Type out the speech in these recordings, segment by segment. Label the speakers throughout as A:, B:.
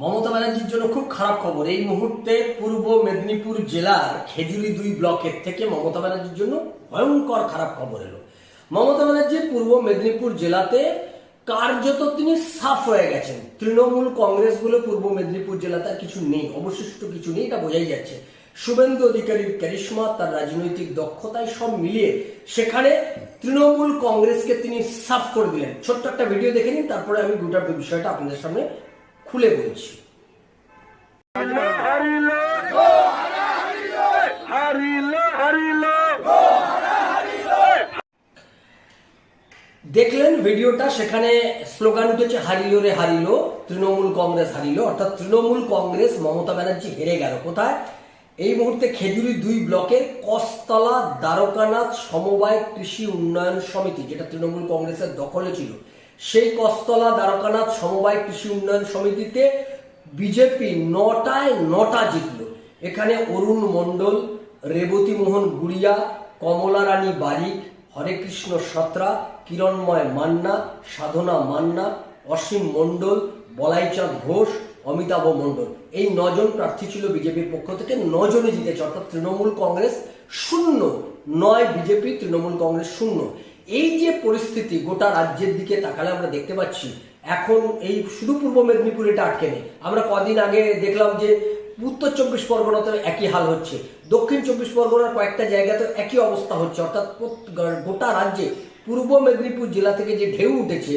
A: মমতা ব্যানার্জির জন্য খুব খারাপ খবর। এই মুহূর্তে পূর্ব মেদিনীপুর জেলার খেজুরি দুই ব্লকের থেকে মমতা ব্যানার্জির জন্য ভয়ঙ্কর খারাপ খবর এলো। মমতা ব্যানার্জি পূর্ব মেদিনীপুর জেলাতে কার্যত তিনি সাফ হয়ে গেছেন। তৃণমূল কংগ্রেস বলে পূর্ব মেদিনীপুর জেলাতে আর কিছু নেই, অবশিষ্ট কিছু নেই, এটা বোঝাই যাচ্ছে। শুভেন্দু অধিকারীর ক্যারিশমা, তার রাজনৈতিক দক্ষতায় সব মিলিয়ে সেখানে তৃণমূল কংগ্রেসকে তিনি সাফ করে দিলেন। ছোট্ট একটা ভিডিও দেখে নিন, তারপরে আমি গোটা বিষয়টা আপনাদের সামনে খুলে বলছি। দেখলেন ভিডিওটা, সেখানে স্লোগান উঠেছে, হারিল রে হারিল, তৃণমূল কংগ্রেস হারিল, অর্থাৎ তৃণমূল কংগ্রেস মমতা ব্যানার্জি হেরে গেল কোথায়? এই মুহূর্তে খেজুরি দুই ব্লকের কস্তলা, দ্বারকানাথ সমবায় কৃষি উন্নয়ন সমিতি, যেটা তৃণমূল কংগ্রেসের দখলে ছিল সেই কস্তলা দ্বারকানাথ সমবায় কৃষি উন্নয়ন সমিতিতে বিজেপি নটায় নটা জিতল। এখানে অরুণ মণ্ডল, রেবতী মোহন গুড়িয়া, কমলা রানী বারিক হরে কৃষ্ণ সাঁতরা, কিরণময় মান্না, সাধনা মান্না, অসীম মণ্ডল, বলাইচাঁদ ঘোষ, অমিতাভ মণ্ডল। এই নজন প্রার্থী ছিল বিজেপির পক্ষ থেকে। নজনে জিতেছে, অর্থাৎ তৃণমূল কংগ্রেস শূন্য। নয় বিজেপি, তৃণমূল কংগ্রেস শূন্য। এই যে পরিস্থিতি গোটা রাজ্যের দিকে তাকালে আমরা দেখতে পাচ্ছি, এখন এই শুধু পূর্ব মেদিনীপুর এটা আটকে নেই আমরা কদিন আগে দেখলাম যে উত্তর চব্বিশ পরগনাতে একই হাল হচ্ছে, দক্ষিণ চব্বিশ পরগনার কয়েকটা জায়গাতে একই অবস্থা হচ্ছে। অর্থাৎ গোটা রাজ্যে পূর্ব মেদিনীপুর জেলা থেকে যে ঢেউ উঠেছে,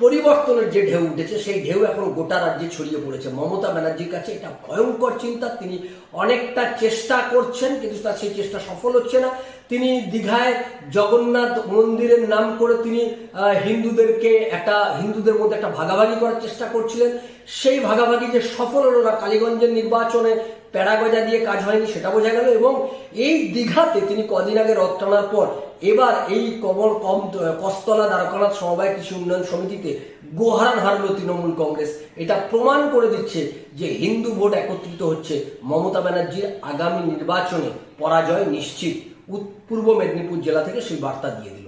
A: পরিবর্তনের যে ঢেউ উঠেছে, সেই ঢেউ এখন গোটা রাজ্যে ছড়িয়ে পড়েছে। মমতা ব্যানার্জির কাছে এটা ভয়ঙ্কর চিন্তা, তিনি অনেকটা চেষ্টা করছেন, কিন্তু তার সেই চেষ্টা সফল হচ্ছে না। তিনি দীঘায় জগন্নাথ মন্দিরের নাম করে তিনি হিন্দুদেরকে একটা, হিন্দুদের মধ্যে একটা ভাগাভাগি করার চেষ্টা করছিলেন। সেই ভাগাভাগি যে সফল হলো না, কালীগঞ্জের নির্বাচনে প্যারাগজা দিয়ে কাজ হয়নি সেটা বোঝা গেল এবং এই দীঘাতে তিনি কদিন আগে রথ টানার পর এবার এই কমল, কম, কস্তলা, দ্বারকানাথ সমবায় কৃষি উন্নয়ন সমিতিতে গোহারান হারলো তৃণমূল কংগ্রেস। এটা প্রমাণ করে দিচ্ছে যে হিন্দু ভোট একত্রিত হচ্ছে মমতা ব্যানার্জির আগামী নির্বাচনে। পরাজয় নিশ্চিত। পূর্ব মেদিনীপুর জেলা থেকে সেই বার্তা দিয়ে দিল।